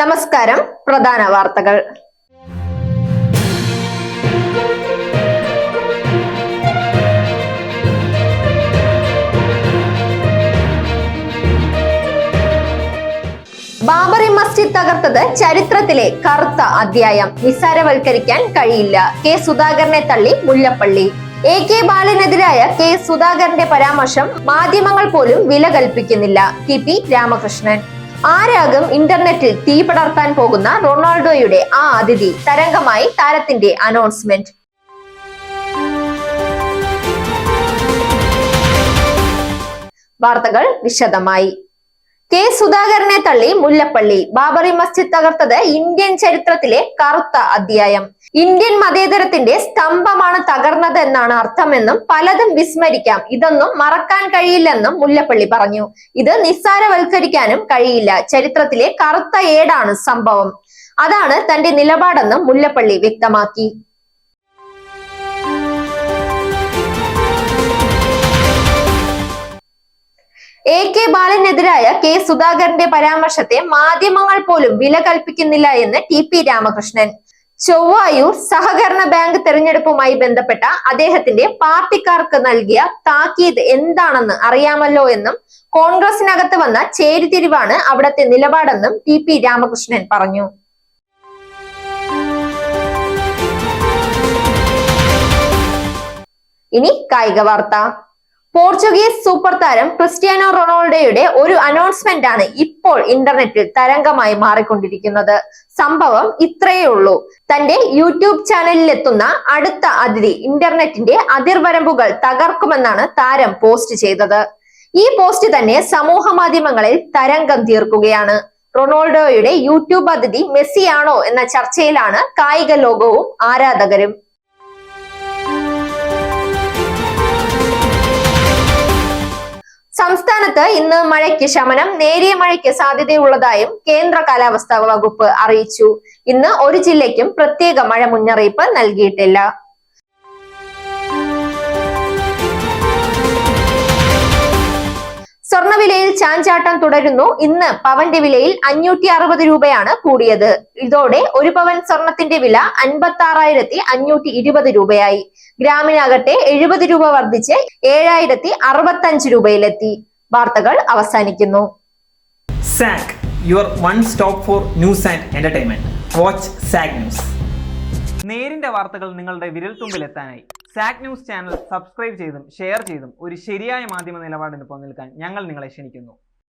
നമസ്കാരം പ്രധാന വാർത്തകൾ. ബാബറി മസ്ജിദ് തകർത്തത് ചരിത്രത്തിലെ കറുത്ത അധ്യായം. നിസ്സാരവൽക്കരിക്കാൻ കഴിയില്ല. കെ സുധാകരനെ തള്ളി മുല്ലപ്പള്ളി. എ കെ ബാലനെതിരായ കെ സുധാകരന്റെ പരാമർശം മാധ്യമങ്ങൾ പോലും വില കൽപ്പിക്കുന്നില്ല. T P Ramakrishnan. ആരാകും ഇന്റർനെറ്റിൽ തീ പടർത്താൻ പോകുന്ന റൊണാൾഡോയുടെ ആ അതിഥി തരംഗമായി താരത്തിന്റെ അനൗൺസ്മെന്റ് വാർത്തകൾ വിശദമായി. കെ സുധാകരനെ തള്ളി മുല്ലപ്പള്ളി. ബാബറി മസ്ജിദ് തകർത്തത് ഇന്ത്യൻ ചരിത്രത്തിലെ കറുത്ത അധ്യായം. ഇന്ത്യൻ മതേതരത്തിന്റെ സ്തംഭമാണ് തകർന്നത് എന്നാണ് അർത്ഥമെന്നും പലതും വിസ്മരിക്കാം. ഇതൊന്നും മറക്കാൻ കഴിയില്ലെന്നും മുല്ലപ്പള്ളി പറഞ്ഞു. ഇത് നിസ്സാരവൽക്കരിക്കാനും കഴിയില്ല. ചരിത്രത്തിലെ കറുത്ത ഏടാണ് സംഭവം. അതാണ് തന്റെ നിലപാടെന്നും മുല്ലപ്പള്ളി വ്യക്തമാക്കി. എ കെ ബാലനെതിരായ കെ സുധാകരന്റെ പരാമർശത്തെ മാധ്യമങ്ങൾ പോലും വില കൽപ്പിക്കുന്നില്ല എന്ന് ടി പി രാമകൃഷ്ണൻ. ചൊവ്വായൂർ സഹകരണ ബാങ്ക് തെരഞ്ഞെടുപ്പുമായി ബന്ധപ്പെട്ട അദ്ദേഹത്തിന്റെ പാർട്ടിക്കാർക്ക് നൽകിയ താക്കീത് എന്താണെന്ന് അറിയാമല്ലോ എന്നും കോൺഗ്രസിനകത്ത് വന്ന ചേരിതിരിവാണ് അവിടത്തെ നിലപാടെന്നും ടി പി രാമകൃഷ്ണൻ പറഞ്ഞു. ഇനി കായിക വാർത്ത. പോർച്ചുഗീസ് സൂപ്പർ താരം ക്രിസ്ത്യാനോ റൊണാൾഡോയുടെ ഒരു അനൗൺസ്മെന്റ് ആണ് ഇപ്പോൾ ഇന്റർനെറ്റിൽ തരംഗമായി മാറിക്കൊണ്ടിരിക്കുന്നത്. സംഭവം ഇത്രയേ ഉള്ളൂ. തന്റെ യൂട്യൂബ് ചാനലിൽ എത്തുന്ന അടുത്ത അതിഥി ഇന്റർനെറ്റിന്റെ അതിർവരമ്പുകൾ തകർക്കുമെന്നാണ് താരം പോസ്റ്റ് ചെയ്തത്. ഈ പോസ്റ്റ് തന്നെ സമൂഹ മാധ്യമങ്ങളിൽ തരംഗം തീർക്കുകയാണ്. റൊണാൾഡോയുടെ യൂട്യൂബ് അതിഥി മെസ്സിയാണോ എന്ന ചർച്ചയിലാണ് കായിക ലോകവും ആരാധകരും. സംസ്ഥാനത്ത് ഇന്ന് മഴയ്ക്ക് ശമനം നേരിയ മഴയ്ക്ക് സാധ്യതയുള്ളതായും കേന്ദ്ര കാലാവസ്ഥാ വകുപ്പ് അറിയിച്ചു. ഇന്ന് ഒരു ജില്ലയ്ക്കും പ്രത്യേക മഴ മുന്നറിയിപ്പ് നൽകിയിട്ടില്ല. സ്വർണവിലയിൽ ചാഞ്ചാട്ടം തുടരുന്നു. ഇന്ന് പവന്റെ വിലയിൽ അഞ്ഞൂറ്റി അറുപത് രൂപയാണ് കൂടിയത്. ഇതോടെ ഒരു പവൻ സ്വർണത്തിന്റെ വില അൻപത്തി ആറായിരത്തി അഞ്ഞൂറ്റി ഇരുപത് രൂപയായി. ഗ്രാമിനാകട്ടെ എഴുപത് രൂപ വർദ്ധിച്ച് ഏഴായിരത്തി അറുപത്തി അഞ്ച് രൂപയിലെത്തി. വാർത്തകൾ അവസാനിക്കുന്നു. Zak your one stop for news and entertainment watch Zak news. നേരിന്റെ വാർത്തകൾ നിങ്ങളുടെ വിരൽത്തുമ്പിൽ എത്താനായി സാക് ന്യൂസ് ചാനൽ സബ്സ്ക്രൈബ് ചെയ്തും ഷെയർ ചെയ്തും ഒരു ശരിയായ മാധ്യമ നിലപാടിന് നിൽക്കാൻ ഞങ്ങൾ നിങ്ങളെ ക്ഷണിക്കുന്നു.